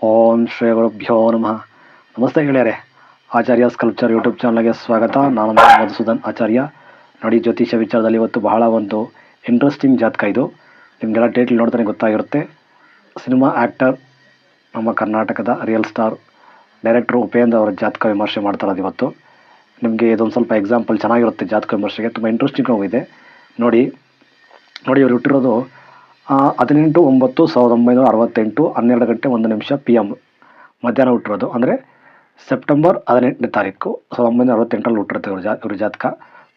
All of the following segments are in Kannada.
ಓಂ ಶ್ರೀ ಗುರುಭ್ಯೋ ನಮಃ. ನಮಸ್ತೆ ಗೆಳೆಯರೆ. ಆಚಾರ್ಯ ಸ್ಕಲ್ಪ್ಚರ್ ಯೂಟ್ಯೂಬ್ ಚಾನಲ್ಗೆ ಸ್ವಾಗತ. ನಾನು ಮಧುಸೂದನ್ ಆಚಾರ್ಯ. ನೋಡಿ ಜ್ಯೋತಿಷ ವಿಚಾರದಲ್ಲಿ ಇವತ್ತು ಬಹಳ ಒಂದು ಇಂಟ್ರೆಸ್ಟಿಂಗ್ ಜಾತಕ ಇದು. ನಿಮಗೆಲ್ಲ ಟೈಟ್ಲ್ ನೋಡ್ತಾನೆ ಗೊತ್ತಾಗಿರುತ್ತೆ. ಸಿನಿಮಾ ಆ್ಯಕ್ಟರ್ ನಮ್ಮ ಕರ್ನಾಟಕದ ರಿಯಲ್ ಸ್ಟಾರ್ ಡೈರೆಕ್ಟ್ರು ಉಪೇಂದ್ರ ಅವರ ಜಾತಕ ವಿಮರ್ಶೆ ಮಾಡ್ತಾ ಇರೋದು ಇವತ್ತು. ನಿಮಗೆ ಇದೊಂದು ಸ್ವಲ್ಪ ಎಕ್ಸಾಂಪಲ್ ಚೆನ್ನಾಗಿರುತ್ತೆ ಜಾತಕ ವಿಮರ್ಶೆಗೆ. ತುಂಬ ಇಂಟ್ರೆಸ್ಟಿಂಗ್ ಇದೆ ನೋಡಿ ನೋಡಿ, ಇವರು ಹುಟ್ಟಿರೋದು ಹದಿನೆಂಟು ಒಂಬತ್ತು ಸಾವಿರದ ಒಂಬೈನೂರ ಅರವತ್ತೆಂಟು ಹನ್ನೆರಡು ಗಂಟೆ ಒಂದು ನಿಮಿಷ ಪಿ ಎಂ ಮಧ್ಯಾಹ್ನ ಹುಟ್ಟಿರೋದು. ಅಂದರೆ ಸೆಪ್ಟೆಂಬರ್ ಹದಿನೆಂಟನೇ ತಾರೀಕು ಸಾವಿರದ ಒಂಬೈನೂರ ಅರವತ್ತೆಂಟರಲ್ಲಿ ಹುಟ್ಟಿರ್ತಾರೆ ಇವರು ಜಾ ಇವ್ರ ಜಾತಕ.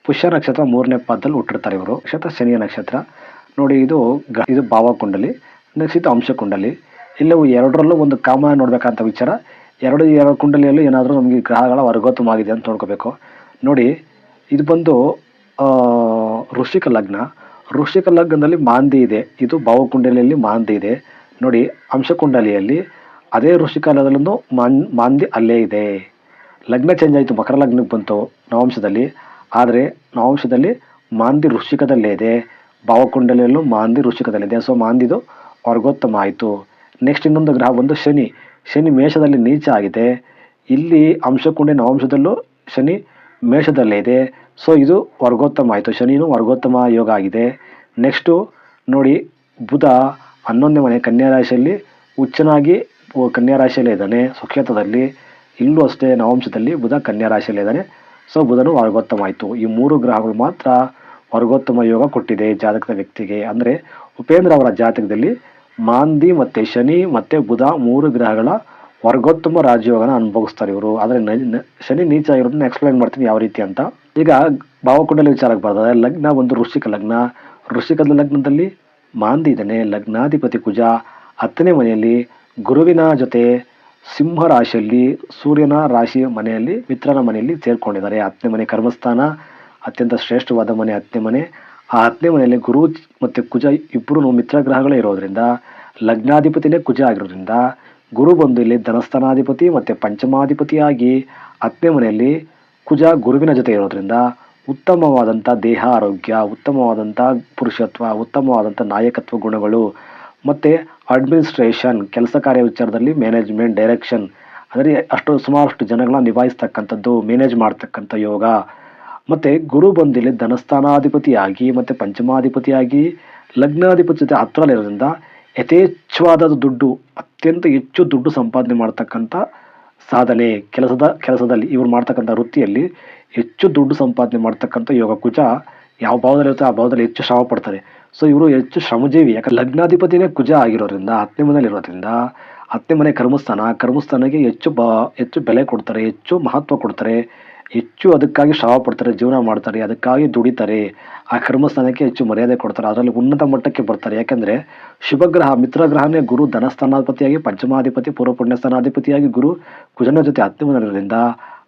ಪುಷ್ಯ ನಕ್ಷತ್ರ ಮೂರನೇ ಪಾದದಲ್ಲಿ ಹುಟ್ಟಿರ್ತಾರೆ ಇವರು. ನಕ್ಷತ್ರ ಶನಿಯ ನಕ್ಷತ್ರ. ನೋಡಿ, ಇದು ಗ ಇದು ಭಾವಕುಂಡಲಿ, ನೆಕ್ಸ್ಟ್ ಇದು ಅಂಶಕುಂಡಲಿ. ಇಲ್ಲವು ಎರಡರಲ್ಲೂ ಒಂದು ಕಾಮ ನೋಡಬೇಕಂತ ವಿಚಾರ. ಎರಡು ಎರಡು ಕುಂಡಲಿಯಲ್ಲೂ ಏನಾದರೂ ನಮಗೆ ಗ್ರಹಗಳ ವರ್ಗೋತ್ತಮವಾಗಿದೆ ಅಂತ ನೋಡ್ಕೋಬೇಕು. ನೋಡಿ, ಇದು ಬಂದು ವೃಶ್ಚಿಕ ಲಗ್ನ. ವೃಶ್ಚಿಕ ಲಗ್ನದಲ್ಲಿ ಮಾಂದಿ ಇದೆ. ಇದು ಭಾವಕುಂಡಲಿಯಲ್ಲಿ ಮಾಂದಿ ಇದೆ. ನೋಡಿ, ಅಂಶಕುಂಡಲಿಯಲ್ಲಿ ಅದೇ ವೃಶ್ಚಿಕ ಲಗ್ನದಲ್ಲೂ ಮಾನ್, ಮಾಂದಿ ಅಲ್ಲೇ ಇದೆ. ಲಗ್ನ ಚೇಂಜ್ ಆಯಿತು, ಮಕರ ಲಗ್ನಕ್ಕೆ ಬಂತು ನವಾಂಶದಲ್ಲಿ. ಆದರೆ ನವಾಂಶದಲ್ಲಿ ಮಾಂದಿ ವೃಶ್ಚಿಕದಲ್ಲೇ ಇದೆ. ಭಾವಕುಂಡಲಿಯಲ್ಲೂ ಮಾಂದಿ ವೃಶ್ಚಿಕದಲ್ಲಿದೆ ಸೊ ಮಾಂದಿದು ವರ್ಗೋತ್ತಮ ಆಯಿತು. ನೆಕ್ಸ್ಟ್ ಇನ್ನೊಂದು ಗ್ರಹ ಬಂದು ಶನಿ. ಶನಿ ಮೇಷದಲ್ಲಿ ನೀಚ ಆಗಿದೆ. ಇಲ್ಲಿ ಅಂಶಕುಂಡಿ ನವಾಂಶದಲ್ಲೂ ಶನಿ ಮೇಷದಲ್ಲೇ ಇದೆ. ಸೊ ಇದು ವರ್ಗೋತ್ತಮ ಆಯಿತು. ಶನಿನೂ ವರ್ಗೋತ್ತಮ ಯೋಗ ಆಗಿದೆ. ನೆಕ್ಸ್ಟು ನೋಡಿ ಬುಧ ಹನ್ನೊಂದನೇ ಮನೆ ಕನ್ಯಾ ರಾಶಿಯಲ್ಲಿ ಹುಚ್ಚನಾಗಿ ಉ- ಕನ್ಯಾ ರಾಶಿಯಲ್ಲೇ ಇದ್ದಾನೆ. ಸುಕ್ಷೇತ್ರದಲ್ಲಿ ಇಲ್ಲೂ ಅಷ್ಟೇ ನವಂಶದಲ್ಲಿ ಬುಧ ಕನ್ಯಾ ರಾಶಿಯಲ್ಲೇ ಇದ್ದಾನೆ. ಸೊ, ಬುಧನು ವರ್ಗೋತ್ತಮ ಆಯಿತು. ಈ ಮೂರು ಗ್ರಹಗಳು ಮಾತ್ರ ವರ್ಗೋತ್ತಮ ಯೋಗ ಕೊಟ್ಟಿದೆ ಜಾತಕದ ವ್ಯಕ್ತಿಗೆ. ಅಂದರೆ ಉಪೇಂದ್ರ ಅವರ ಜಾತಕದಲ್ಲಿ ಮಾಂದಿ ಮತ್ತು ಶನಿ ಮತ್ತು ಬುಧ ಮೂರು ಗ್ರಹಗಳ ವರ್ಗೋತ್ತಮ ರಾಜಯೋಗನ ಅನುಭವಿಸ್ತಾರೆ ಇವರು. ಆದರೆ ಶನಿ ನೀಚ ಇರೋದನ್ನ ಎಕ್ಸ್ಪ್ಲೈನ್ ಮಾಡ್ತೀನಿ ಯಾವ ರೀತಿ ಅಂತ. ಈಗ ಭಾವಕುಂಡಲಿ ವಿಚಾರಕ್ಕೆ ಬರ್ತದೆ ಲಗ್ನ ಒಂದು ವೃಶ್ಚಿಕ ಲಗ್ನ. ವೃಶ್ಚಿಕದ ಲಗ್ನದಲ್ಲಿ ಮಾಂದಿ ಇದ್ದಾನೆ ಲಗ್ನಾಧಿಪತಿ ಕುಜ ಹತ್ತನೇ ಮನೆಯಲ್ಲಿ ಗುರುವಿನ ಜೊತೆ ಸಿಂಹ ರಾಶಿಯಲ್ಲಿ ಸೂರ್ಯನ ರಾಶಿ ಮನೆಯಲ್ಲಿ ಮಿತ್ರನ ಮನೆಯಲ್ಲಿ ಸೇರ್ಕೊಂಡಿದ್ದಾರೆ. ಹತ್ತನೇ ಮನೆ ಕರ್ಮಸ್ಥಾನ, ಅತ್ಯಂತ ಶ್ರೇಷ್ಠವಾದ ಮನೆ ಹತ್ತನೇ ಮನೆ. ಆ ಹತ್ತನೇ ಮನೆಯಲ್ಲಿ ಗುರು ಮತ್ತು ಕುಜ ಇಬ್ಬರು ಮಿತ್ರ ಗ್ರಹಗಳೇ ಇರೋದ್ರಿಂದ, ಲಗ್ನಾಧಿಪತಿನೇ ಕುಜ ಆಗಿರೋದ್ರಿಂದ, ಗುರು ಬಂದು ಇಲ್ಲಿ ಧನಸ್ಥಾನಾಧಿಪತಿ ಮತ್ತು ಪಂಚಮಾಧಿಪತಿಯಾಗಿ ಹತ್ತನೇ ಮನೆಯಲ್ಲಿ ಕುಜ ಗುರುವಿನ ಜೊತೆ ಇರೋದ್ರಿಂದ ಉತ್ತಮವಾದಂಥ ದೇಹ ಆರೋಗ್ಯ ಉತ್ತಮವಾದಂಥ ಪುರುಷತ್ವ ಉತ್ತಮವಾದಂಥ ನಾಯಕತ್ವ ಗುಣಗಳು, ಮತ್ತು ಅಡ್ಮಿನಿಸ್ಟ್ರೇಷನ್ ಕೆಲಸ ಕಾರ್ಯ ವಿಚಾರದಲ್ಲಿ ಮ್ಯಾನೇಜ್ಮೆಂಟ್ ಡೈರೆಕ್ಷನ್ ಅಂದರೆ ಅಷ್ಟು ಸುಮಾರಷ್ಟು ಜನಗಳನ್ನ ನಿಭಾಯಿಸ್ತಕ್ಕಂಥದ್ದು ಮ್ಯಾನೇಜ್ ಮಾಡ್ತಕ್ಕಂಥ ಯೋಗ. ಮತ್ತು ಗುರು ಬಂದಿಲ್ಲಿ ಧನಸ್ಥಾನಾಧಿಪತಿಯಾಗಿ, ಮತ್ತು ಪಂಚಮಾಧಿಪತಿಯಾಗಿ ಲಗ್ನಾಧಿಪತಿ ಜೊತೆ ಹತ್ರಲ್ಲಿರೋದ್ರಿಂದ ಯಥೇಚ್ಛವಾದ ದುಡ್ಡು, ಅತ್ಯಂತ ಹೆಚ್ಚು ದುಡ್ಡು ಸಂಪಾದನೆ ಮಾಡ್ತಕ್ಕಂಥ ಸಾಧನೆ, ಕೆಲಸದ, ಕೆಲಸದಲ್ಲಿ ಇವರು ಮಾಡ್ತಕ್ಕಂಥ ವೃತ್ತಿಯಲ್ಲಿ ಹೆಚ್ಚು ದುಡ್ಡು ಸಂಪಾದನೆ ಮಾಡ್ತಕ್ಕಂಥ ಯೋಗ ಕುಜ ಯಾವ ಭಾವದಲ್ಲಿ ಇರುತ್ತೆ ಆ ಭಾವದಲ್ಲಿ ಹೆಚ್ಚು ಶ್ರಮ ಪಡ್ತಾರೆ. ಸೊ ಇವರು ಹೆಚ್ಚು ಶ್ರಮಜೀವಿ. ಯಾಕಂದ್ರೆ ಲಗ್ನಾಧಿಪತಿನೇ ಕುಜ ಆಗಿರೋದ್ರಿಂದ ಹತ್ತನೇ ಮನೇಲಿ ಇರೋದ್ರಿಂದ ಹತ್ತನೇ ಮನೆ ಕರ್ಮಸ್ಥಾನ, ಕರ್ಮಸ್ಥಾನಕ್ಕೆ ಹೆಚ್ಚು ಬ, ಹೆಚ್ಚು ಬೆಲೆ ಕೊಡ್ತಾರೆ, ಹೆಚ್ಚು ಮಹತ್ವ ಕೊಡ್ತಾರೆ, ಹೆಚ್ಚು ಅದಕ್ಕಾಗಿ ಶ್ರಮ ಪಡ್ತಾರೆ, ಜೀವನ ಮಾಡ್ತಾರೆ, ಅದಕ್ಕಾಗಿ ದುಡಿತಾರೆ, ಆ ಕರ್ಮಸ್ಥಾನಕ್ಕೆ ಹೆಚ್ಚು ಮರ್ಯಾದೆ ಕೊಡ್ತಾರೆ, ಅದರಲ್ಲಿ ಉನ್ನತ ಮಟ್ಟಕ್ಕೆ ಬರ್ತಾರೆ. ಯಾಕೆಂದರೆ ಶುಭಗ್ರಹ, ಮಿತ್ರಗ್ರಹನೇ ಗುರು, ಧನಸ್ಥಾನಾಧಿಪತಿಯಾಗಿ, ಪಂಚಮಾಧಿಪತಿ ಪೂರ್ವ ಪುಣ್ಯಸ್ಥಾನಾಧಿಪತಿಯಾಗಿ ಗುರು, ಕುಜನ ಜೊತೆ ಹತ್ತನೇ ಮನೆಯಿರೋದ್ರಿಂದ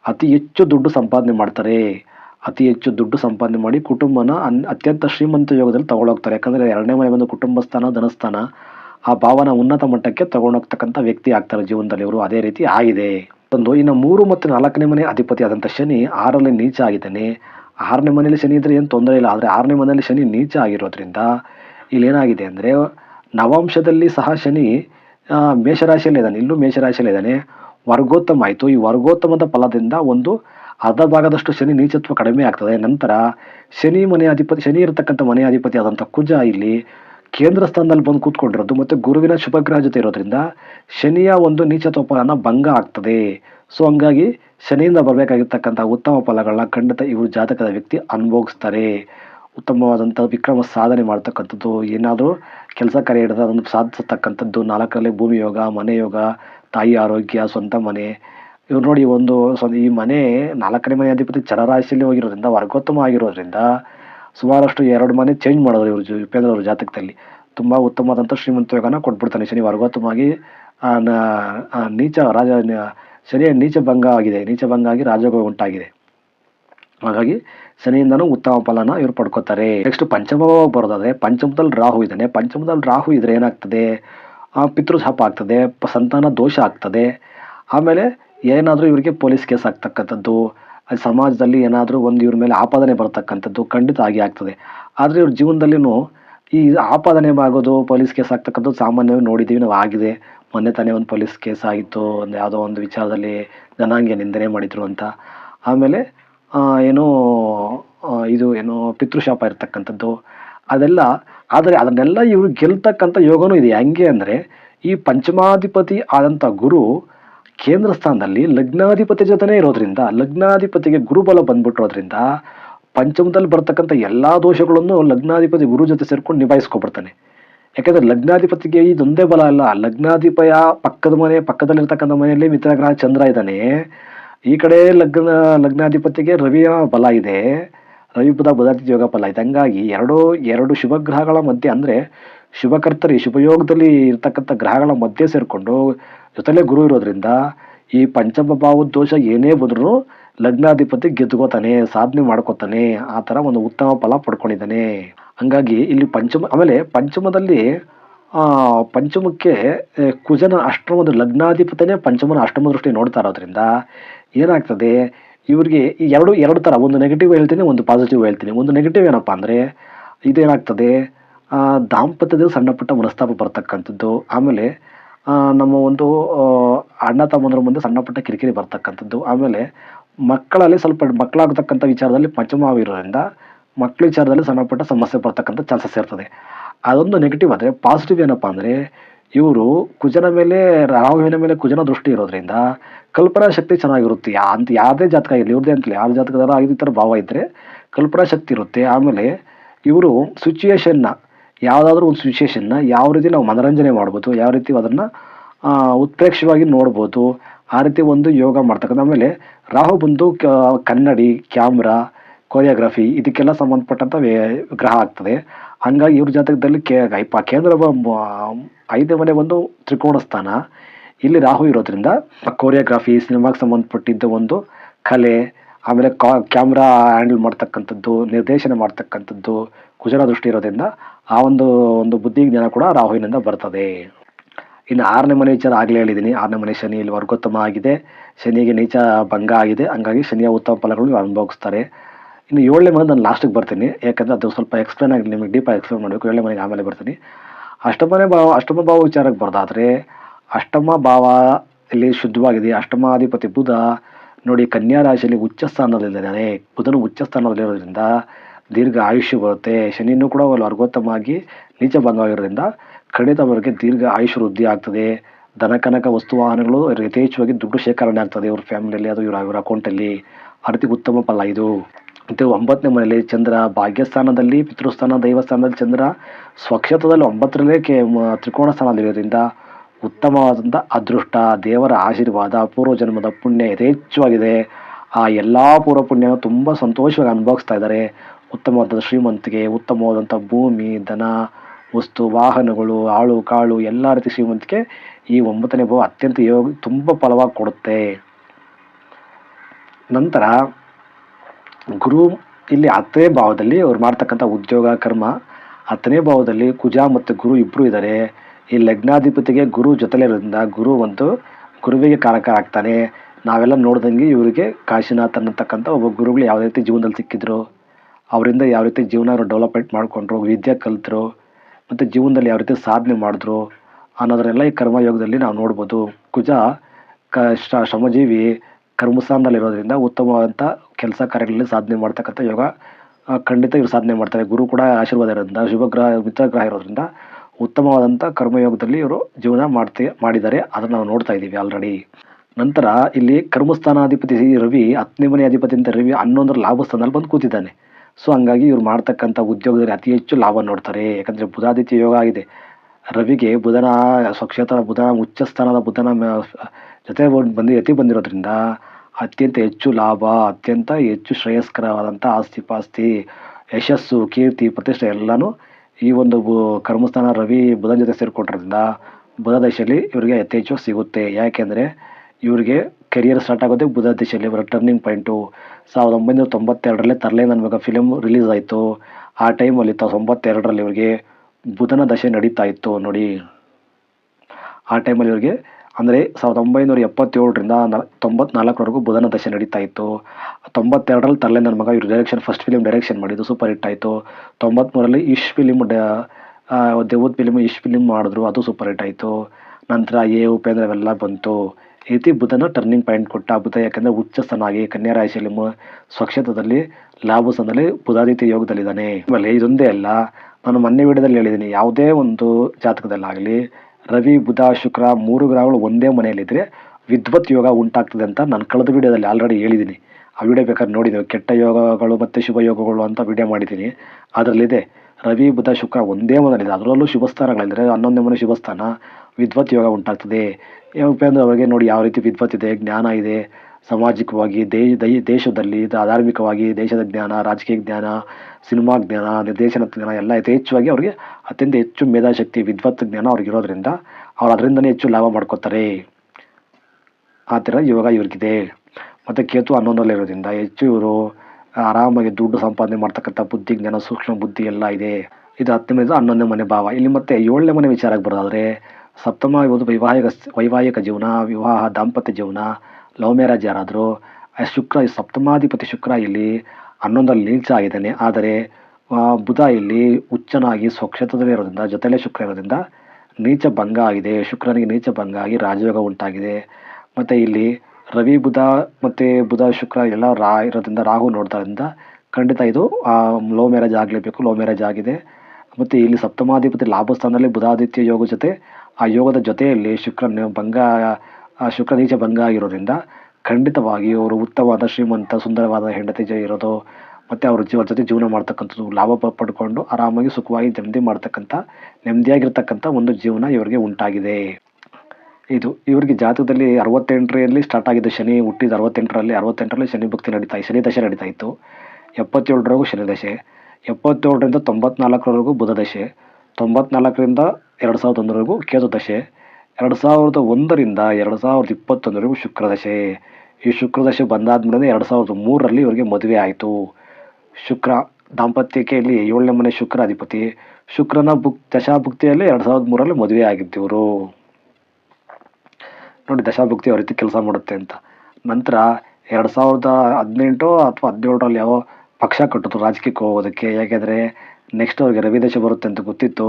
ಅತಿ ಹೆಚ್ಚು ದುಡ್ಡು ಸಂಪಾದನೆ ಮಾಡ್ತಾರೆ. ಅತಿ ಹೆಚ್ಚು ದುಡ್ಡು ಸಂಪಾದನೆ ಮಾಡಿ ಕುಟುಂಬನ ಅನ್, ಅತ್ಯಂತ ಶ್ರೀಮಂತ ಯೋಗದಲ್ಲಿ ತಗೊಂಡೋಗ್ತಾರೆ ಯಾಕಂದರೆ ಎರಡನೇ ಮನೆ ಬಂದು ಕುಟುಂಬ ಸ್ಥಾನ, ಧನಸ್ಥಾನ, ಆ ಭಾವನ ಉನ್ನತ ಮಟ್ಟಕ್ಕೆ ತಗೊಂಡೋಗ್ತಕ್ಕಂಥ ವ್ಯಕ್ತಿ ಆಗ್ತಾರೆ ಜೀವನದಲ್ಲಿ ಇವರು. ಅದೇ ರೀತಿ ಆಗಿದೆ. ಒಂದು, ಇನ್ನು ಮೂರು ಮತ್ತು ನಾಲ್ಕನೇ ಮನೆ ಅಧಿಪತಿ ಆದಂಥ ಶನಿ ಆರಲ್ಲಿ ನೀಚ ಆಗಿದ್ದಾನೆ. ಆರನೇ ಮನೆಯಲ್ಲಿ ಶನಿ ಇದ್ದರೆ ಏನು ತೊಂದರೆ ಇಲ್ಲ. ಆದರೆ ಆರನೇ ಮನೆಯಲ್ಲಿ ಶನಿ ನೀಚ ಆಗಿರೋದ್ರಿಂದ ಇಲ್ಲಿ ಏನಾಗಿದೆ ಅಂದರೆ ನವಾಂಶದಲ್ಲಿ ಸಹ ಶನಿ ಮೇಷರಾಶಿಯಲ್ಲಿದ್ದಾನೆ ಇಲ್ಲೂ ಮೇಷರಾಶಿಯಲ್ಲಿ ಇದ್ದಾನೆ. ವರ್ಗೋತ್ತಮ ಆಯಿತು ಈ ವರ್ಗೋತ್ತಮದ ಫಲದಿಂದ ಒಂದು ಅರ್ಧ ಭಾಗದಷ್ಟು ಶನಿ ನೀಚತ್ವ ಕಡಿಮೆ ಆಗ್ತದೆ. ನಂತರ ಶನಿ ಮನೆ ಅಧಿಪತಿ, ಶನಿ ಇರತಕ್ಕಂಥ ಮನೆ ಅಧಿಪತಿ ಆದಂಥ ಕುಜ ಇಲ್ಲಿ ಕೇಂದ್ರ ಸ್ಥಾನದಲ್ಲಿ ಬಂದು ಕೂತ್ಕೊಂಡಿರೋದು ಮತ್ತು ಗುರುವಿನ ಶುಭಗ್ರಹ ಜೊತೆ ಇರೋದ್ರಿಂದ ಶನಿಯ ಒಂದು ನೀಚತ್ವ ಫಲನ ಭಂಗ ಆಗ್ತದೆ. ಸೊ ಹಂಗಾಗಿ ಶನಿಯಿಂದ ಬರಬೇಕಾಗಿರ್ತಕ್ಕಂಥ ಉತ್ತಮ ಫಲಗಳನ್ನ ಖಂಡಿತ ಇವರು ಜಾತಕದ ವ್ಯಕ್ತಿ ಅನುಭವಿಸ್ತಾರೆ ಉತ್ತಮವಾದಂಥ ವಿಕ್ರಮ ಸಾಧನೆ ಮಾಡ್ತಕ್ಕಂಥದ್ದು. ಏನಾದರೂ ಕೆಲಸ ಕಾರ್ಯ ಹಿಡಿದ ಅದನ್ನು ಸಾಧಿಸತಕ್ಕಂಥದ್ದು ನಾಲ್ಕರಲ್ಲಿ ಭೂಮಿ ಯೋಗ, ಮನೆ ಯೋಗ ತಾಯಿ ಆರೋಗ್ಯ, ಸ್ವಂತ ಮನೆ. ಇವ್ರು ನೋಡಿ ಒಂದು ಸ್ವ- ಈ ಮನೆ ನಾಲ್ಕನೇ ಮನೆ ಅಧಿಪತಿ ಚರರಾಶಿಯಲ್ಲಿ ಹೋಗಿರೋದ್ರಿಂದ, ವರ್ಗೋತ್ತಮ ಆಗಿರೋದ್ರಿಂದ ಸುಮಾರಷ್ಟು ಎರಡು ಮನೆ ಚೇಂಜ್ ಮಾಡೋರು ಇವರು ಉಪೇಂದ್ರ ಅವ್ರ ಜಾತಕದಲ್ಲಿ. ತುಂಬ ಉತ್ತಮವಾದಂಥ ಶ್ರೀಮಂತ ಯೋಗನ ಕೊಟ್ಬಿಡ್ತಾನೆ ಶನಿ. ವರ್ಗೋತ್ತಮವಾಗಿ ನೀಚ ರಾಜ ಶನಿಯ ನೀಚ ಭಂಗ ಆಗಿದೆ. ನೀಚ ಭಂಗ ಆಗಿ ರಾಜಯೋಗ ಉಂಟಾಗಿದೆ. ಹಾಗಾಗಿ ಶನಿಯಿಂದನೂ ಉತ್ತಮ ಫಲನ ಇವ್ರು ಪಡ್ಕೋತಾರೆ. ನೆಕ್ಸ್ಟ್ ಪಂಚಮವಾಗಿ ಬರೋದಾದ್ರೆ, ಪಂಚಮದಲ್ಲಿ ರಾಹು ಇದ್ದಾನೆ. ಪಂಚಮದಲ್ಲಿ ರಾಹು ಇದ್ರೆ ಏನಾಗ್ತದೆ? ಪಿತೃಶಾಪ ಆಗ್ತದೆ ಸಂತಾನ ದೋಷ ಆಗ್ತದೆ. ಆಮೇಲೆ ಏನಾದರೂ ಇವರಿಗೆ ಪೊಲೀಸ್ ಕೇಸ್ ಆಗ್ತಕ್ಕಂಥದ್ದು ಸಮಾಜದಲ್ಲಿ ಏನಾದರೂ ಒಂದು ಇವ್ರ ಮೇಲೆ ಆಪಾದನೆ ಬರ್ತಕ್ಕಂಥದ್ದು ಖಂಡಿತ ಆಗಿ ಆಗ್ತದೆ. ಆದರೆ ಇವ್ರ ಜೀವನದಲ್ಲಿನೂ ಈ ಆಪಾದನೆ ಆಗೋದು ಪೊಲೀಸ್ ಕೇಸ್ ಆಗ್ತಕ್ಕಂಥದ್ದು ಸಾಮಾನ್ಯವಾಗಿ ನೋಡಿದ್ದೀವಿ ನಾವು ಆಗಿದೆ. ಮೊನ್ನೆ ತಾನೇ ಒಂದು ಪೊಲೀಸ್ ಕೇಸ್ ಆಗಿತ್ತು ಒಂದು ಯಾವುದೋ ಒಂದು ವಿಚಾರದಲ್ಲಿ ಜನಾಂಗ ನಿಂದನೆ ಮಾಡಿದ್ರು ಅಂತ. ಆಮೇಲೆ ಆ, ಏನೋ ಆ, ಇದು ಏನು ಪಿತೃಶಾಪ ಇರ್ತಕ್ಕಂಥದ್ದು. ಅದೆಲ್ಲ, ಆದರೆ ಅದನ್ನೆಲ್ಲ ಇವರು ಗೆಲ್ತಕ್ಕಂಥ ಯೋಗನೂ ಇದೆ. ಹೆಂಗೆ ಅಂದರೆ, ಈ ಪಂಚಮಾಧಿಪತಿ ಆದಂಥ ಗುರು ಕೇಂದ್ರ ಸ್ಥಾನದಲ್ಲಿ ಲಗ್ನಾಧಿಪತಿ ಜೊತೆನೇ ಇರೋದ್ರಿಂದ, ಲಗ್ನಾಧಿಪತಿಗೆ ಗುರುಬಲ ಬಂದ್ಬಿಟ್ಟಿರೋದ್ರಿಂದ, ಪಂಚಮದಲ್ಲಿ ಬರ್ತಕ್ಕಂಥ ಎಲ್ಲ ದೋಷಗಳನ್ನು ಲಗ್ನಾಧಿಪತಿ ಗುರು ಜೊತೆ ಸೇರ್ಕೊಂಡು ನಿಭಾಯಿಸ್ಕೊಬಿಡ್ತಾನೆ. ಯಾಕೆಂದರೆ ಲಗ್ನಾಧಿಪತಿಗೆ ಇದೊಂದೇ ಬಲ ಅಲ್ಲ. ಲಗ್ನಾಧಿಪಯ ಪಕ್ಕದ ಮನೆ, ಪಕ್ಕದಲ್ಲಿರ್ತಕ್ಕಂಥ ಮನೆಯಲ್ಲಿ ಮಿತ್ರಗ್ರಹ ಚಂದ್ರ ಇದ್ದಾನೆ. ಈ ಕಡೆ ಲಗ್ನ, ಲಗ್ನಾಧಿಪತಿಗೆ ರವಿಯ ಬಲ ಇದೆ. ರವಿ ಬುಧ ಬುಧಾತಿ ಯೋಗ ಫಲ ಇದೆ ಹಂಗಾಗಿ ಎರಡು ಎರಡು ಶುಭ ಗ್ರಹಗಳ ಮಧ್ಯೆ ಅಂದರೆ ಶುಭಕರ್ತರಿ ಶುಭಯೋಗದಲ್ಲಿ ಇರ್ತಕ್ಕಂಥ ಗ್ರಹಗಳ ಮಧ್ಯೆ ಸೇರಿಕೊಂಡು ಜೊತೆಲೇ ಗುರು ಇರೋದ್ರಿಂದ ಈ ಪಂಚಮ ಭಾವದ ದೋಷ ಏನೇ ಬಂದರೂ ಲಗ್ನಾಧಿಪತಿ ಗೆದ್ಕೋತಾನೆ ಸಾಧನೆ ಮಾಡ್ಕೋತಾನೆ, ಆ ಥರ ಒಂದು ಉತ್ತಮ ಫಲ ಪಡ್ಕೊಂಡಿದ್ದಾನೆ. ಹಂಗಾಗಿ ಇಲ್ಲಿ ಪಂಚಮ, ಆಮೇಲೆ ಪಂಚಮದಲ್ಲಿ ಪಂಚಮಕ್ಕೆ ಕುಜನ ಅಷ್ಟಮದ ಲಗ್ನಾಧಿಪತಿನೇ ಪಂಚಮನ ಅಷ್ಟಮ ದೃಷ್ಟಿ ನೋಡ್ತಾ ಇರೋದ್ರಿಂದ ಏನಾಗ್ತದೆ? ಇವ್ರಿಗೆ ಎರಡು ಎರಡು ಥರ ಒಂದು ನೆಗೆಟಿವ್ ಹೇಳ್ತೀನಿ, ಒಂದು ಪಾಸಿಟಿವ್ ಹೇಳ್ತೀನಿ. ಒಂದು ನೆಗೆಟಿವ್ ಏನಪ್ಪ ಅಂದರೆ, ಇದೇನಾಗ್ತದೆ ದಾಂಪತ್ಯದಲ್ಲಿ ಸಣ್ಣ ಪುಟ್ಟ ಮನಸ್ತಾಪ ಬರ್ತಕ್ಕಂಥದ್ದು, ಆಮೇಲೆ ನಮ್ಮ ಒಂದು ಅಣ್ಣ ತಮ್ಮಂದ್ರ ಮುಂದೆ ಸಣ್ಣ ಪುಟ್ಟ ಕಿರಿಕಿರಿ ಬರ್ತಕ್ಕಂಥದ್ದು, ಆಮೇಲೆ ಮಕ್ಕಳಲ್ಲಿ ಸ್ವಲ್ಪ ಮಕ್ಕಳಾಗತಕ್ಕಂಥ ವಿಚಾರದಲ್ಲಿ ಪಂಚಮ ಇರೋದ್ರಿಂದ ಮಕ್ಕಳ ವಿಚಾರದಲ್ಲಿ ಸಣ್ಣ ಪುಟ್ಟ ಸಮಸ್ಯೆ ಬರ್ತಕ್ಕಂಥ ಚಾನ್ಸಸ್ ಇರ್ತದೆ. ಅದೊಂದು ನೆಗೆಟಿವ್ ಆದರೆ ಪಾಸಿಟಿವ್ ಏನಪ್ಪ ಅಂದರೆ ಇವರು ಕುಜನ ಮೇಲೆ, ರಾಹುವಿನ ಮೇಲೆ ಕುಜನ ದೃಷ್ಟಿ ಇರೋದ್ರಿಂದ ಕಲ್ಪನಾ ಶಕ್ತಿ ಚೆನ್ನಾಗಿರುತ್ತೆ. ಅಂತ ಯಾವುದೇ ಜಾತಕ ಇರಲಿ ಇವ್ರದ್ದೇ ಅಂತಲೇ ಯಾರ ಜಾತಕದಾರ ಐದು ಥರ ಭಾವ ಇದ್ದರೆ ಕಲ್ಪನಾ ಶಕ್ತಿ ಇರುತ್ತೆ. ಆಮೇಲೆ ಇವರು ಸಿಚುಯೇಷನ್ನ ಯಾವುದಾದ್ರೂ ಒಂದು ಸಿಚುಯೇಷನ್ನ ಯಾವ ರೀತಿ ನಾವು ಮನರಂಜನೆ ಮಾಡ್ಬೋದು, ಯಾವ ರೀತಿ ಅದನ್ನು ಉತ್ಪ್ರೇಕ್ಷವಾಗಿ ನೋಡ್ಬೋದು, ಆ ರೀತಿ ಒಂದು ಯೋಗ ಮಾಡ್ತಕ್ಕಂಥ. ಆಮೇಲೆ ರಾಹು ಬಂದು ಕನ್ನಡಿ, ಕ್ಯಾಮ್ರಾ ಕೊರಿಯೋಗ್ರಫಿ ಇದಕ್ಕೆಲ್ಲ ಸಂಬಂಧಪಟ್ಟಂಥ ವೇ- ಗ್ರಹ ಆಗ್ತದೆ. ಹಂಗಾಗಿ ಇವ್ರ ಜಾತಕದಲ್ಲಿ ಕೇ ಪ- ಕೇಂದ್ರ ಐದನೇ ಮನೆ ಒಂದು ತ್ರಿಕೋಣ ಸ್ಥಾನ. ಇಲ್ಲಿ ರಾಹು ಇರೋದ್ರಿಂದ ಕೊರಿಯೋಗ್ರಫಿ ಸಿನಿಮಾಗೆ ಸಂಬಂಧಪಟ್ಟಿದ್ದ ಒಂದು ಕಲೆ, ಆಮೇಲೆ ಕಾ ಕ್ಯಾಮ್ರಾ ಹ್ಯಾಂಡಲ್ ಮಾಡ್ತಕ್ಕಂಥದ್ದು, ನಿರ್ದೇಶನ ಮಾಡ್ತಕ್ಕಂಥದ್ದು ಕುಜರ ದೃಷ್ಟಿ ಇರೋದ್ರಿಂದ ಆ ಒಂದು ಒಂದು ಬುದ್ಧಿ ಜ್ಞಾನ ಕೂಡ ರಾಹುವಿನಿಂದ ಬರ್ತದೆ. ಇನ್ನು ಆರನೇ ಮನೆ ವಿಚಾರ ಆಗಲೇ ಹೇಳಿದ್ದೀನಿ. ಆರನೇ ಮನೆ ಶನಿ ಇಲ್ಲಿ ವರ್ಗೋತ್ತಮ ಆಗಿದೆ. ಶನಿಗೆ ನೀಚ ಭಂಗ ಆಗಿದೆ. ಹಂಗಾಗಿ ಶನಿಯ ಉತ್ತಮ ಫಲಗಳು ಅನುಭವಿಸ್ತಾರೆ. ಇನ್ನು ಏಳನೇ ಮನೆ ನಾನು ಲಾಸ್ಟಿಗೆ ಬರ್ತೀನಿ. ಯಾಕಂದರೆ ಅದು ಸ್ವಲ್ಪ ಎಕ್ಸ್ಪ್ಲೇನ್ ಆಗಿ ನಿಮಗೆ ಡೀಪಾಗಿ ಎಕ್ಸ್ಪ್ಲೇನ್ ಮಾಡಬೇಕು. ಏಳನೇ ಮನೆಗೆ ಆಮೇಲೆ ಬರ್ತೀನಿ. ಅಷ್ಟಮನೆ ಭಾವ, ಅಷ್ಟಮ ಭಾವ ವಿಚಾರಕ್ಕೆ ಬರೋದಾದರೆ, ಅಷ್ಟಮ ಭಾವ ಇಲ್ಲಿ ಶುದ್ಧವಾಗಿದೆ. ಅಷ್ಟಮಾಧಿಪತಿ ಬುಧ ನೋಡಿ ಕನ್ಯಾ ರಾಶಿಯಲ್ಲಿ ಉಚ್ಚ ಸ್ಥಾನದಲ್ಲಿದ್ದಾನೆ ಬುಧನು ಉಚ್ಚ ಸ್ಥಾನದಲ್ಲಿರೋದ್ರಿಂದ ದೀರ್ಘ ಆಯುಷ್ಯ ಬರುತ್ತೆ. ಶನಿನೂ ಕೂಡ ಅವರು ವರ್ಗೋತ್ತಮವಾಗಿ ನೀಚ ಭಂಗವಾಗಿರೋದ್ರಿಂದ ಖಂಡಿತ ಅವರಿಗೆ ದೀರ್ಘ ಆಯುಷ್ಯ ವೃದ್ಧಿ ಆಗ್ತದೆ. ದನ ಕನಕ, ವಸ್ತು, ವಾಹನಗಳು ಯಥೇಚ್ಛವಾಗಿ ದುಡ್ಡು ಶೇಖರಣೆ ಆಗ್ತದೆ. ಇವ್ರ ಫ್ಯಾಮಿಲಿಯಲ್ಲಿ ಅದು, ಇವರ ಇವರ ಅಕೌಂಟಲ್ಲಿ ರೀತಿ ಉತ್ತಮ ಫಲ ಇದು. ಮತ್ತು ಒಂಬತ್ತನೇ ಮನೆಯಲ್ಲಿ ಚಂದ್ರ ಭಾಗ್ಯಸ್ಥಾನದಲ್ಲಿ, ಪಿತೃಸ್ಥಾನ, ದೈವಸ್ಥಾನದಲ್ಲಿ ಚಂದ್ರ ಸ್ವಕ್ಷೇತ್ರದಲ್ಲಿ ಒಂಬತ್ತರಲ್ಲೇ ಕೆ ತ್ರಿಕೋಣ ಸ್ಥಾನದಲ್ಲಿರೋದ್ರಿಂದ ಉತ್ತಮವಾದಂಥ ಅದೃಷ್ಟ, ದೇವರ ಆಶೀರ್ವಾದ ಪೂರ್ವ ಜನ್ಮದ ಪುಣ್ಯ ಯಥೇಚ್ಛವಾಗಿದೆ. ಆ ಎಲ್ಲ ಪೂರ್ವ ಪುಣ್ಯನ ತುಂಬ ಸಂತೋಷವಾಗಿ ಅನುಭವಿಸ್ತಾ ಇದ್ದಾರೆ. ಉತ್ತಮವಾದ ಶ್ರೀಮಂತಿಗೆ ಉತ್ತಮವಾದಂಥ ಭೂಮಿ ದನ ವಸ್ತು, ವಾಹನಗಳು, ಆಳು, ಕಾಳು, ಎಲ್ಲ ರೀತಿ ಶ್ರೀಮಂತಿಕೆ ಈ ಒಂಬತ್ತನೇ ಭಾವ ಅತ್ಯಂತ ಯೋಗ, ತುಂಬ ಫಲವಾಗಿ ಕೊಡುತ್ತೆ. ನಂತರ ಗುರು ಇಲ್ಲಿ ಹತ್ತನೇ ಭಾವದಲ್ಲಿ ಅವ್ರು ಮಾಡ್ತಕ್ಕಂಥ ಉದ್ಯೋಗ, ಕರ್ಮ, ಹತ್ತನೇ ಭಾವದಲ್ಲಿ ಕುಜ ಮತ್ತು ಗುರು ಇಬ್ಬರು ಇದ್ದಾರೆ ಈ ಲಗ್ನಾಧಿಪತಿಗೆ ಗುರು ಜೊತೆಲೇ ಇರೋದ್ರಿಂದ ಗುರು ಒಂದು ಗುರುವಿಗೆ ಕಾರಕ ಆಗ್ತಾನೆ ನಾವೆಲ್ಲ ನೋಡಿದಂಗೆ ಇವರಿಗೆ ಕಾಶಿನಾಥ್ ಅನ್ನತಕ್ಕಂಥ ಒಬ್ಬ ಗುರುಗಳು ಯಾವ ರೀತಿ ಜೀವನದಲ್ಲಿ ಸಿಕ್ಕಿದ್ರು. ಅವರಿಂದ ಯಾವ ರೀತಿ ಜೀವನ ಡೆವಲಪ್ಮೆಂಟ್ ಮಾಡಿಕೊಂಡ್ರು, ವಿದ್ಯೆ ಕಲಿತರು, ಮತ್ತು ಜೀವನದಲ್ಲಿ ಯಾವ ರೀತಿ ಸಾಧನೆ ಮಾಡಿದ್ರು ಅನ್ನೋದನ್ನೆಲ್ಲ ಈ ಕರ್ಮಯೋಗದಲ್ಲಿ ನಾವು ನೋಡ್ಬೋದು. ಕುಜ ಕ ಶ್ರ- ಶ್ರಮಜೀವಿ ಕರ್ಮಸ್ಥಾನದಲ್ಲಿರೋದ್ರಿಂದ ಉತ್ತಮವಾದಂಥ ಕೆಲಸ ಕಾರ್ಯಗಳಲ್ಲಿ ಸಾಧನೆ ಮಾಡ್ತಕ್ಕಂಥ ಯೋಗ ಖಂಡಿತ ಇವರು ಸಾಧನೆ ಮಾಡ್ತಾರೆ. ಗುರು ಕೂಡ ಆಶೀರ್ವಾದ ಇರೋದ್ರಿಂದ ಶುಭಗ್ರಹ, ಮಿತ್ರಗ್ರಹ ಇರೋದ್ರಿಂದ ಉತ್ತಮವಾದಂಥ ಕರ್ಮಯೋಗದಲ್ಲಿ ಇವರು ಜೀವನ ಮಾಡ್ತಿ, ಮಾಡಿದ್ದಾರೆ. ಅದನ್ನು ನಾವು ನೋಡ್ತಾ ಇದ್ದೀವಿ ಆಲ್ರೆಡಿ ನಂತರ ಇಲ್ಲಿ ಕರ್ಮಸ್ಥಾನಾಧಿಪತಿ ರವಿ, ಹತ್ತನೇ ಮನೆ ಅಧಿಪತಿ ಅಂತ ರವಿ ಹನ್ನೊಂದರ ಲಾಭ ಸ್ಥಾನದಲ್ಲಿ ಬಂದು ಕೂತಿದ್ದಾನೆ. ಸೊ ಹಂಗಾಗಿ ಇವ್ರು ಮಾಡ್ತಕ್ಕಂಥ ಉದ್ಯೋಗದಲ್ಲಿ ಅತಿ ಹೆಚ್ಚು ಲಾಭ ನೋಡ್ತಾರೆ. ಯಾಕಂದರೆ ಬುಧಾದಿತ್ಯ ಯೋಗ ಆಗಿದೆ. ರವಿಗೆ ಬುಧನ, ಸ್ವಕ್ಷೇತ್ರ ಬುಧನ ಉಚ್ಚ ಸ್ಥಾನದ ಬುಧನ ಜೊತೆ ಬಂದು ಯತಿ ಬಂದಿರೋದ್ರಿಂದ ಅತ್ಯಂತ ಹೆಚ್ಚು ಲಾಭ, ಅತ್ಯಂತ ಹೆಚ್ಚು ಶ್ರೇಯಸ್ಕರವಾದಂಥ ಆಸ್ತಿ ಪಾಸ್ತಿ, ಯಶಸ್ಸು, ಕೀರ್ತಿ, ಪ್ರತಿಷ್ಠೆ ಎಲ್ಲನೂ ಈ ಒಂದು ಕರ್ಮಸ್ಥಾನ ರವಿ ಬುಧನ ಜೊತೆ ಸೇರಿಕೊಂಡಿರೋದ್ರಿಂದ ಬುಧ ದಶೆಯಲ್ಲಿ ಇವರಿಗೆ ಯಥೇಚ್ಛ ಸಿಗುತ್ತೆ. ಯಾಕೆಂದರೆ ಇವರಿಗೆ ಕೆರಿಯರ್ ಸ್ಟಾರ್ಟ್ ಆಗೋದೇ ಬುಧ ದಶೆಯಲ್ಲಿ. ಇವರ ಟರ್ನಿಂಗ್ ಪಾಯಿಂಟು ಸಾವಿರದ ಒಂಬೈನೂರ ತೊಂಬತ್ತೆರಡರಲ್ಲಿ ತರಲೆ ನನ್ನ ಫಿಲಮ್ ರಿಲೀಸ್ ಆಯಿತು. ಆ ಟೈಮಲ್ಲಿ ತೊಂಬತ್ತೆರಡರಲ್ಲಿ ಇವರಿಗೆ ಬುಧನ ದಶೆ ನಡೀತಾ ಇತ್ತು ನೋಡಿ. ಆ ಟೈಮಲ್ಲಿ ಇವರಿಗೆ ಅಂದರೆ ಸಾವಿರದ ಒಂಬೈನೂರ ಎಪ್ಪತ್ತೇಳರಿಂದ ನ ತೊಂಬತ್ನಾಲ್ಕರವರೆಗೂ ಬುಧನ ದಶೆ ನಡೀತಾ ಇತ್ತು. ತೊಂಬತ್ತೆರಡರಲ್ಲಿ ತರಲೆ ನನ್ನ ಮಗ ಇವರು ಡೈರೆಕ್ಷನ್ ಫಸ್ಟ್ ಫಿಲಿಮ್ ಡೈರೆಕ್ಷನ್ ಮಾಡಿದ್ದು ಸೂಪರ್ ಹಿಟ್ ಆಯಿತು. ತೊಂಬತ್ಮೂರರಲ್ಲಿ ಇಶ್ ಫಿಲಿಮ್ ಡ ದೇವದ್ ಫಿಲಿಮ್ ಇಶ್ ಫಿಲಿಮ್ ಮಾಡಿದ್ರು, ಅದು ಸೂಪರ್ ಹಿಟ್ ಆಯಿತು. ನಂತರ ಎ, ಉಪೇಂದ್ರ ಅವೆಲ್ಲ ಬಂತು. ಈ ರೀತಿ ಬುಧನ ಟರ್ನಿಂಗ್ ಪಾಯಿಂಟ್ ಕೊಟ್ಟ ಬುಧ ಯಾಕೆಂದರೆ ಉಚ್ಚ ಸ್ಥಾನಾಗಿ ಕನ್ಯಾ ರಾಶಿಯಲ್ಲಿ ಸ್ವಕ್ಷೇತ್ರದಲ್ಲಿ ಲಾಭ ಸ್ಥಾನದಲ್ಲಿ ಬುಧಾದಿತ್ಯ ಯೋಗದಲ್ಲಿದ್ದಾನೆ. ಆಮೇಲೆ ಇದೊಂದೇ ಅಲ್ಲ, ನಾನು ಮೊನ್ನೆ ವಿಡಿಯೋದಲ್ಲಿ ಹೇಳಿದ್ದೀನಿ, ಯಾವುದೇ ಒಂದು ಜಾತಕದಲ್ಲಾಗಲಿ ರವಿ, ಬುಧ, ಶುಕ್ರ ಮೂರು ಗ್ರಹಗಳು ಒಂದೇ ಮನೆಯಲ್ಲಿದ್ದರೆ ವಿದ್ವತ್ ಯೋಗ ಉಂಟಾಗ್ತದೆ ಅಂತ ನಾನು ಕಳೆದ ವಿಡಿಯೋದಲ್ಲಿ ಆಲ್ರೆಡಿ ಹೇಳಿದ್ದೀನಿ ಆ ವಿಡಿಯೋ ಬೇಕಾದ್ರೆ ನೋಡಿ ಕೆಟ್ಟ ಯೋಗಗಳು ಮತ್ತು ಶುಭ ಯೋಗಗಳು ಅಂತ ವಿಡಿಯೋ ಮಾಡಿದ್ದೀನಿ ಅದರಲ್ಲಿದೆ ರವಿ, ಬುಧ, ಶುಕ್ರ ಒಂದೇ ಮನೆಯಲ್ಲಿದೆ. ಅದರಲ್ಲೂ ಶುಭ ಸ್ಥಾನಗಳಿದ್ರೆ ಹನ್ನೊಂದನೇ ಮನೆ ಶುಭ ಸ್ಥಾನ ವಿದ್ವತ್ ಯೋಗ ಉಂಟಾಗ್ತದೆ. ಉಪೇಂದ್ರ ಅವರಿಗೆ ನೋಡಿ ಯಾವ ರೀತಿ ವಿದ್ವತ್ ಇದೆ, ಜ್ಞಾನ ಇದೆ ಸಾಮಾಜಿಕವಾಗಿ ದೇಶದಲ್ಲಿ ಧಾರ್ಮಿಕವಾಗಿ ದೇಶದ ಜ್ಞಾನ, ರಾಜಕೀಯ ಜ್ಞಾನ, ಸಿನಿಮಾ ಜ್ಞಾನ, ನಿರ್ದೇಶನ ಜ್ಞಾನ ಎಲ್ಲ ಯಥೇಚ್ಛವಾಗಿ ಅವರಿಗೆ ಅತ್ಯಂತ ಹೆಚ್ಚು ಮೇಧಾಶಕ್ತಿ, ವಿದ್ವತ್ ಜ್ಞಾನ ಅವ್ರಿಗೆ ಇರೋದ್ರಿಂದ ಅವ್ರು ಅದರಿಂದನೇ ಹೆಚ್ಚು ಲಾಭ ಮಾಡ್ಕೋತಾರೆ. ಆ ಥರ ಯೋಗ ಇವ್ರಿಗಿದೆ. ಮತ್ತು ಕೇತು ಹನ್ನೊಂದರಲ್ಲಿರೋದ್ರಿಂದ ಹೆಚ್ಚು ಇವರು ಆರಾಮಾಗಿ ದುಡ್ಡು ಸಂಪಾದನೆ ಮಾಡ್ತಕ್ಕಂಥ ಬುದ್ಧಿ, ಜ್ಞಾನ, ಸೂಕ್ಷ್ಮ ಬುದ್ಧಿ ಎಲ್ಲ ಇದೆ. ಇದು ಹತ್ತನೇ ಮನೆ ಹನ್ನೊಂದನೇ ಮನೆ ಭಾವ. ಇಲ್ಲಿ ಮತ್ತೆ ಏಳನೇ ಮನೆ ವಿಚಾರಕ್ಕೆ ಬರೋದಾದರೆ ಸಪ್ತಮ ಇವತ್ತು ವೈವಾಹಿಕ ವೈವಾಹಿಕ ಜೀವನ, ವಿವಾಹ, ದಾಂಪತ್ಯ ಜೀವನ ಲವ್ ಮ್ಯಾರೇಜ್ ಯಾರಾದರೂ ಶುಕ್ರ ಸಪ್ತಮಾಧಿಪತಿ ಶುಕ್ರ ಇಲ್ಲಿ ಹನ್ನೊಂದರಲ್ಲಿ ನೀಚ ಆಗಿದ್ದಾನೆ. ಆದರೆ ಬುಧ ಇಲ್ಲಿ ಉಚ್ಚನಾಗಿ ಸ್ವಕ್ಷೇತ್ರದಲ್ಲಿ ಇರೋದ್ರಿಂದ, ಜೊತೆಲೇ ಶುಕ್ರ ಇರೋದ್ರಿಂದ ನೀಚ ಭಂಗ ಆಗಿದೆ. ಶುಕ್ರನಿಗೆ ನೀಚ ಭಂಗ ಆಗಿ ರಾಜಯೋಗ ಉಂಟಾಗಿದೆ. ಮತ್ತು ಇಲ್ಲಿ ರವಿ, ಬುಧ ಮತ್ತು ಬುಧ, ಶುಕ್ರ ಎಲ್ಲ ರಾ ಇರೋದ್ರಿಂದ, ರಾಹು ನೋಡ್ತಾರಿಂದ ಖಂಡಿತ ಇದು ಲವ್ ಮ್ಯಾರೇಜ್ ಆಗಲೇಬೇಕು. ಲೋ ಮ್ಯಾರೇಜ್ ಆಗಿದೆ. ಮತ್ತು ಇಲ್ಲಿ ಸಪ್ತಮಾಧಿಪತಿ ಲಾಭಸ್ಥಾನದಲ್ಲಿ ಬುಧಾದಿತ್ಯ ಯೋಗ ಜೊತೆ, ಆ ಯೋಗದ ಜೊತೆಯಲ್ಲಿ ಶುಕ್ರನ ಭಂಗ ಆ ಶುಕ್ರ ನೀಚ ಭಂಗ ಆಗಿರೋದ್ರಿಂದ ಖಂಡಿತವಾಗಿ ಅವರು ಉತ್ತಮವಾದ, ಶ್ರೀಮಂತ, ಸುಂದರವಾದ ಹೆಂಡತಿ ಇರೋದು, ಮತ್ತು ಅವ್ರ ಜೀವನ ಜೊತೆ ಜೀವನ ಮಾಡ್ತಕ್ಕಂಥದ್ದು ಲಾಭ ಪಡ್ಕೊಂಡು ಆರಾಮಾಗಿ ಸುಖವಾಗಿ ನೆಮ್ಮದಿ ಮಾಡ್ತಕ್ಕಂಥ, ನೆಮ್ಮದಿಯಾಗಿರ್ತಕ್ಕಂಥ ಒಂದು ಜೀವನ ಇವರಿಗೆ ಉಂಟಾಗಿದೆ. ಇದು ಇವರಿಗೆ ಜಾತಕದಲ್ಲಿ ಅರವತ್ತೆಂಟರಲ್ಲಿ ಸ್ಟಾರ್ಟ್ ಆಗಿದ್ದು ಶನಿ, ಹುಟ್ಟಿದ ಅರವತ್ತೆಂಟರಲ್ಲಿ ಅರವತ್ತೆಂಟರಲ್ಲಿ ಶನಿ ಭಕ್ತಿ ನಡೀತಾ, ಶನಿ ದಶೆ ನಡೀತಾ ಇತ್ತು. ಎಪ್ಪತ್ತೇಳರವರೆಗೂ ಶನಿ ದಶೆ, ಎಪ್ಪತ್ತೇಳರಿಂದ ತೊಂಬತ್ನಾಲ್ಕರವರೆಗೂ ಬುಧ ದಶೆ, ತೊಂಬತ್ನಾಲ್ಕರಿಂದ ಎರಡು ಸಾವಿರದ ಒಂದರವರೆಗೂ ಕೇತು ದಶೆ ಎರಡು ಸಾವಿರದ ಒಂದರಿಂದ ಎರಡು ಸಾವಿರದ ಇಪ್ಪತ್ತೊಂದರವರೆಗೂ ಶುಕ್ರದಶೆ. ಈ ಶುಕ್ರದಶೆ ಬಂದಾದ್ಮೇಲೆ ಎರಡು ಸಾವಿರದ ಮೂರರಲ್ಲಿ ಇವರಿಗೆ ಮದುವೆ ಆಯಿತು. ಶುಕ್ರ ದಾಂಪತ್ಯಕ್ಕೆ ಇಲ್ಲಿ ಏಳನೇ ಮನೆ ಶುಕ್ರ ಅಧಿಪತಿ. ಶುಕ್ರನ ಬುಕ್ ದಶಾಭುಕ್ತಿಯಲ್ಲಿ ಎರಡು ಸಾವಿರದ ಮೂರರಲ್ಲಿ ಮದುವೆ ಆಗಿದ್ದಿವರು. ನೋಡಿ ದಶಾಭುಕ್ತಿ ಯಾವ ರೀತಿ ಕೆಲಸ ಮಾಡುತ್ತೆ ಅಂತ. ನಂತರ ಎರಡು ಸಾವಿರದ ಹದಿನೆಂಟು ಅಥವಾ ಹದಿನೇಳರಲ್ಲಿ ಯಾವ ಪಕ್ಷ ಕಟ್ಟಿದ್ರು ರಾಜಕೀಯಕ್ಕೆ ಹೋಗೋದಕ್ಕೆ ಯಾಕೆಂದರೆ ನೆಕ್ಸ್ಟ್ ಅವ್ರಿಗೆ ರವಿದಶೆ ಬರುತ್ತೆ ಅಂತ ಗೊತ್ತಿತ್ತು.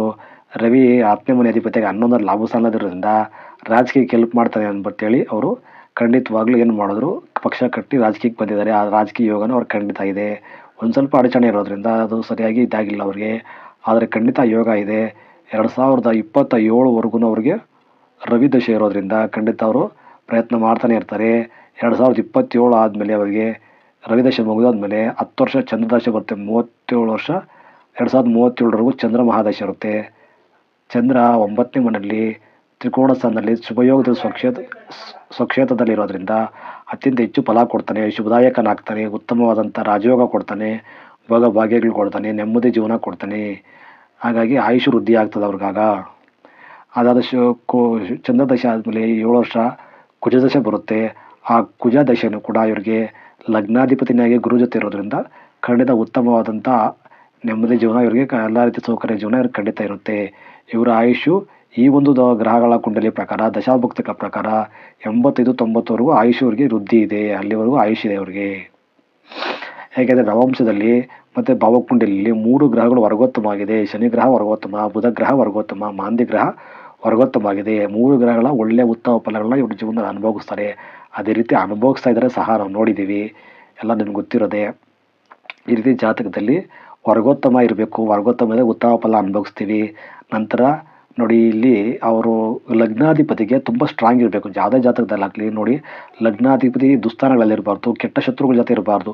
ರವಿ ಹತ್ತನೇ ಮನೆ ಅಧಿಪತಿಯಾಗಿ ಹನ್ನೊಂದರ ಲಾಭ ಸ್ಥಾನದಿರೋದ್ರಿಂದ ರಾಜಕೀಯಕ್ಕೆ ಹೆಲ್ಪ್ ಮಾಡ್ತಾನೆ ಅಂದ್ಬಿಟ್ಟೇಳಿ ಅವರು ಖಂಡಿತವಾಗ್ಲೂ ಏನು ಮಾಡಿದ್ರು, ಪಕ್ಷ ಕಟ್ಟಿ ರಾಜಕೀಯಕ್ಕೆ ಬಂದಿದ್ದಾರೆ. ಆ ರಾಜಕೀಯ ಯೋಗನೂ ಅವ್ರು ಖಂಡಿತ ಇದೆ. ಒಂದು ಸ್ವಲ್ಪ ಅಡಚಣೆ ಇರೋದ್ರಿಂದ ಅದು ಸರಿಯಾಗಿ ಇದಾಗಿಲ್ಲ ಅವ್ರಿಗೆ. ಆದರೆ ಖಂಡಿತ ಯೋಗ ಇದೆ. ಎರಡು ಸಾವಿರದ ಇಪ್ಪತ್ತ ಏಳುವರೆಗೂ ಅವ್ರಿಗೆ ರವಿ ದಶೆ ಇರೋದ್ರಿಂದ ಖಂಡಿತ ಅವರು ಪ್ರಯತ್ನ ಮಾಡ್ತಾನೆ ಇರ್ತಾರೆ. ಎರಡು ಸಾವಿರದ ಇಪ್ಪತ್ತೇಳು ಆದಮೇಲೆ ಅವರಿಗೆ ರವಿ ದಶೆ ಮುಗಿದಾದ್ಮೇಲೆ ಹತ್ತು ವರ್ಷ ಚಂದ್ರದಶೆ ಬರುತ್ತೆ. ಮೂವತ್ತೇಳು ವರ್ಷ, ಎರಡು ಸಾವಿರದ ಮೂವತ್ತೇಳರವರೆಗೂ ಚಂದ್ರ ಮಹಾದಶೆ ಇರುತ್ತೆ. ಚಂದ್ರ ಒಂಬತ್ತನೇ ಮನೆಯಲ್ಲಿ ತ್ರಿಕೋಣ ಸ್ಥಾನದಲ್ಲಿ ಶುಭಯೋಗದ ಸ್ವಕ್ಷೇತ, ಸ್ವಕ್ಷೇತ್ರದಲ್ಲಿರೋದ್ರಿಂದ ಅತ್ಯಂತ ಹೆಚ್ಚು ಫಲ ಕೊಡ್ತಾನೆ, ಶುಭದಾಯಕನಾಗ್ತಾನೆ, ಉತ್ತಮವಾದಂಥ ರಾಜಯೋಗ ಕೊಡ್ತಾನೆ, ಭೋಗ ಭಾಗ್ಯಗಳು ಕೊಡ್ತಾನೆ, ನೆಮ್ಮದಿ ಜೀವನ ಕೊಡ್ತಾನೆ. ಹಾಗಾಗಿ ಆಯುಷ್ ವೃದ್ಧಿ ಆಗ್ತದೆ ಅವ್ರಿಗಾಗ. ಅದಾದ ಶು, ಕು ಚಂದ್ರದಶೆ ಆದಮೇಲೆ ಏಳು ವರ್ಷ ಕುಜದಶೆ ಬರುತ್ತೆ. ಆ ಕುಜ ಕೂಡ ಇವರಿಗೆ ಲಗ್ನಾಧಿಪತಿನಾಗಿ ಗುರು ಜೊತೆ ಇರೋದ್ರಿಂದ ಖಂಡಿತ ಉತ್ತಮವಾದಂಥ ನೆಮ್ಮದಿ ಜೀವನ, ಇವರಿಗೆ ಕ- ಎಲ್ಲ ರೀತಿ ಸೌಕರ್ಯ ಜೀವನ ಇವ್ರಿಗೆ ಖಂಡಿತ ಇರುತ್ತೆ. ಇವರ ಆಯುಷು ಈ ಒಂದು ಗ್ರಹಗಳ ಕುಂಡಲಿ ಪ್ರಕಾರ ದಶಾಭುಕ್ತಿಕ ಪ್ರಕಾರ ಎಂಬತ್ತೈದು, ತೊಂಬತ್ತವರೆಗೂ ಆಯುಷ್ ಇವರಿಗೆ ವೃದ್ಧಿ ಇದೆ. ಅಲ್ಲಿವರೆಗೂ ಆಯುಷ್ ಇದೆ ಅವರಿಗೆ ಹೇಗೆಂದರೆ ನವಾಂಶದಲ್ಲಿ ಮತ್ತು ಭಾವಕುಂಡಲಿಯಲ್ಲಿ ಮೂರು ಗ್ರಹಗಳು ವರ್ಗೋತ್ತಮವಾಗಿದೆ. ಶನಿ ಗ್ರಹ ವರ್ಗೋತ್ತಮ, ಬುಧ ಗ್ರಹ ವರ್ಗೋತ್ತಮ, ಮಾಂದಿ ಗ್ರಹ ವರ್ಗೋತ್ತಮವಾಗಿದೆ. ಮೂರು ಗ್ರಹಗಳ ಒಳ್ಳೆಯ ಉತ್ತಮ ಫಲಗಳನ್ನ ಇವ್ರ ಜೀವನದಲ್ಲಿ ಅನುಭವಿಸ್ತಾರೆ. ಅದೇ ರೀತಿ ಅನುಭವಿಸ್ತಾ ಇದ್ದಾರೆ ಸಹ ನಾವು ನೋಡಿದ್ದೀವಿ. ಎಲ್ಲ ನಿಮ್ಗೆ ಗೊತ್ತಿರೋದೆ. ಈ ರೀತಿ ಜಾತಕದಲ್ಲಿ ವರ್ಗೋತ್ತಮ ಇರಬೇಕು, ವರ್ಗೋತ್ತಮದ ಉತ್ತಮ ಫಲ ಅನುಭವಿಸ್ತೀವಿ. ನಂತರ ನೋಡಿ ಇಲ್ಲಿ ಅವರು ಲಗ್ನಾಧಿಪತಿಗೆ ತುಂಬ ಸ್ಟ್ರಾಂಗ್ ಇರಬೇಕು. ಯಾವುದೇ ಜಾತಕದಲ್ಲಾಗಲಿ ನೋಡಿ, ಲಗ್ನಾಧಿಪತಿ ದುಸ್ಥಾನಗಳಲ್ಲಿರಬಾರ್ದು, ಕೆಟ್ಟ ಶತ್ರುಗಳ ಜೊತೆ ಇರಬಾರ್ದು.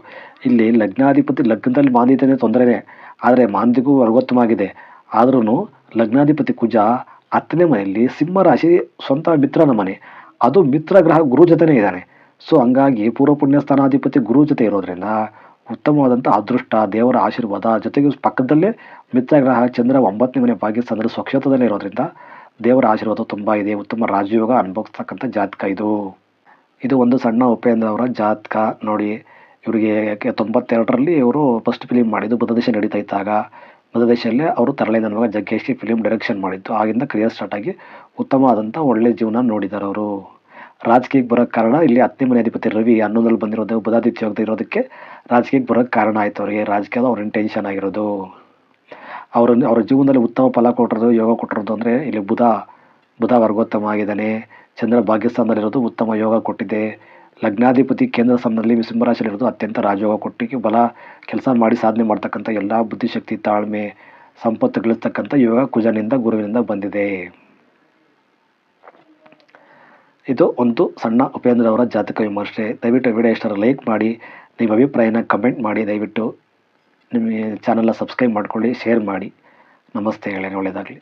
ಇಲ್ಲಿ ಲಗ್ನಾಧಿಪತಿ ಲಗ್ನದಲ್ಲಿ ಮಾಂದಿತನೇ ತೊಂದರೆನೇ, ಆದರೆ ಮಾಂದಿಗೂ ವರ್ಗೋತ್ತಮ ಆಗಿದೆ. ಆದ್ರೂ ಲಗ್ನಾಧಿಪತಿ ಕುಜ ಹತ್ತನೇ ಮನೆಯಲ್ಲಿ ಸಿಂಹರಾಶಿ ಸ್ವಂತ ಮಿತ್ರನ ಮನೆ. ಅದು ಮಿತ್ರ ಗ್ರಹ ಗುರು ಜೊತೆನೇ ಇದ್ದಾನೆ. ಸೊ ಹಂಗಾಗಿ ಪೂರ್ವ ಪುಣ್ಯ ಸ್ಥಾನಾಧಿಪತಿ ಗುರು ಜೊತೆ ಇರೋದ್ರಿಂದ ಉತ್ತಮವಾದಂಥ ಅದೃಷ್ಟ, ದೇವರ ಆಶೀರ್ವಾದ, ಜೊತೆಗೆ ಪಕ್ಕದಲ್ಲೇ ಮಿತ್ರ ಗ್ರಹ ಚಂದ್ರ ಒಂಬತ್ತನೇ ಮನೆ ಭಾಗ್ಯ ಸಂದ್ರ ಸ್ವಕ್ಷೇತ್ರದಲ್ಲೇ ಇರೋದ್ರಿಂದ ದೇವರ ಆಶೀರ್ವಾದ ತುಂಬ ಇದೆ. ಉತ್ತಮ ರಾಜಯೋಗ ಅನುಭವಿಸ್ತಕ್ಕಂಥ ಜಾತಕ ಇದು. ಇದು ಒಂದು ಸಣ್ಣ ಉಪೇಂದ್ರ ಅವರ ಜಾತಕ. ನೋಡಿ, ಇವರಿಗೆ ತೊಂಬತ್ತೆರಡರಲ್ಲಿ ಇವರು ಫಸ್ಟ್ ಫಿಲಿಮ್ ಮಾಡಿದ್ದು ಬುಧದೇಶ ನಡೀತಾ ಇದ್ದಾಗ. ಬುಧದೇಶಲ್ಲೇ ಅವರು ತರಳೆ ನನ್ನ ಮಗ ಜಗ್ಗೇಶ್ಗೆ ಫಿಲಿಮ್ ಡೈರೆಕ್ಷನ್ ಮಾಡಿದ್ದು. ಆಗಿಂದ ಕರಿಯರ್ ಸ್ಟಾರ್ಟ್ ಆಗಿ ಉತ್ತಮವಾದಂಥ ಒಳ್ಳೆಯ ಜೀವನ ನೋಡಿದ್ದಾರೆ ಅವರು ರಾಜಕೀಯಕ್ಕೆ ಬರೋಕ್ಕೆ ಕಾರಣ ಇಲ್ಲಿ ಹತ್ತನೇ ಮನೆ ಅಧಿಪತಿ ರವಿ ಹನ್ನೊಂದಲ್ಲಿ ಬಂದಿರೋದು ಬುಧಾದಿತ್ಯ ಹೋಗದೆ ಇರೋದಕ್ಕೆ ರಾಜಕೀಯಕ್ಕೆ ಬರೋಕ್ಕೆ ಕಾರಣ ಆಯಿತು ಅವರಿಗೆ. ರಾಜಕೀಯದ ಅವ್ರ ಟೆನ್ಷನ್ ಆಗಿರೋದು? ಅವರನ್ನು, ಅವರ ಜೀವನದಲ್ಲಿ ಉತ್ತಮ ಫಲ ಕೊಟ್ಟಿರೋದು, ಯೋಗ ಕೊಟ್ಟಿರೋದು ಅಂದರೆ ಇಲ್ಲಿ ಬುಧ ಬುಧ ವರ್ಗೋತ್ತಮ ಆಗಿದ್ದಾನೆ. ಚಂದ್ರ ಭಾಗ್ಯಸ್ಥಾನದಲ್ಲಿರೋದು ಉತ್ತಮ ಯೋಗ ಕೊಟ್ಟಿದೆ. ಲಗ್ನಾಧಿಪತಿ ಕೇಂದ್ರ ಸ್ಥಾನದಲ್ಲಿ ಸಿಂಹರಾಶಿಯಲ್ಲಿರೋದು ಅತ್ಯಂತ ರಾಜಯೋಗ ಕೊಟ್ಟಿಗೆ ಬಲ ಕೆಲಸ ಮಾಡಿ ಸಾಧನೆ ಮಾಡ್ತಕ್ಕಂಥ ಎಲ್ಲ ಬುದ್ಧಿಶಕ್ತಿ ತಾಳ್ಮೆ, ಸಂಪತ್ತು ಗಳಿಸ್ತಕ್ಕಂಥ ಯೋಗ ಕುಜನಿಂದ, ಗುರುವಿನಿಂದ ಬಂದಿದೆ. ಇದು ಒಂದು ಸಣ್ಣ ಉಪೇಂದ್ರ ಅವರ ಜಾತಕ ವಿಮರ್ಶೆ. ದಯವಿಟ್ಟು ವಿಡಿಯೋ ಇಷ್ಟರ ಲೈಕ್ ಮಾಡಿ, ನಿಮ್ಮ ಅಭಿಪ್ರಾಯನ ಕಮೆಂಟ್ ಮಾಡಿ, ದಯವಿಟ್ಟು ನಿಮ್ಮ ಚಾನಲ್ನ ಸಬ್ಸ್ಕ್ರೈಬ್ ಮಾಡಿಕೊಳ್ಳಿ ಶೇರ್ ಮಾಡಿ. ನಮಸ್ತೆ ಹೇಳಿ ಒಳ್ಳೆಯದಾಗಲಿ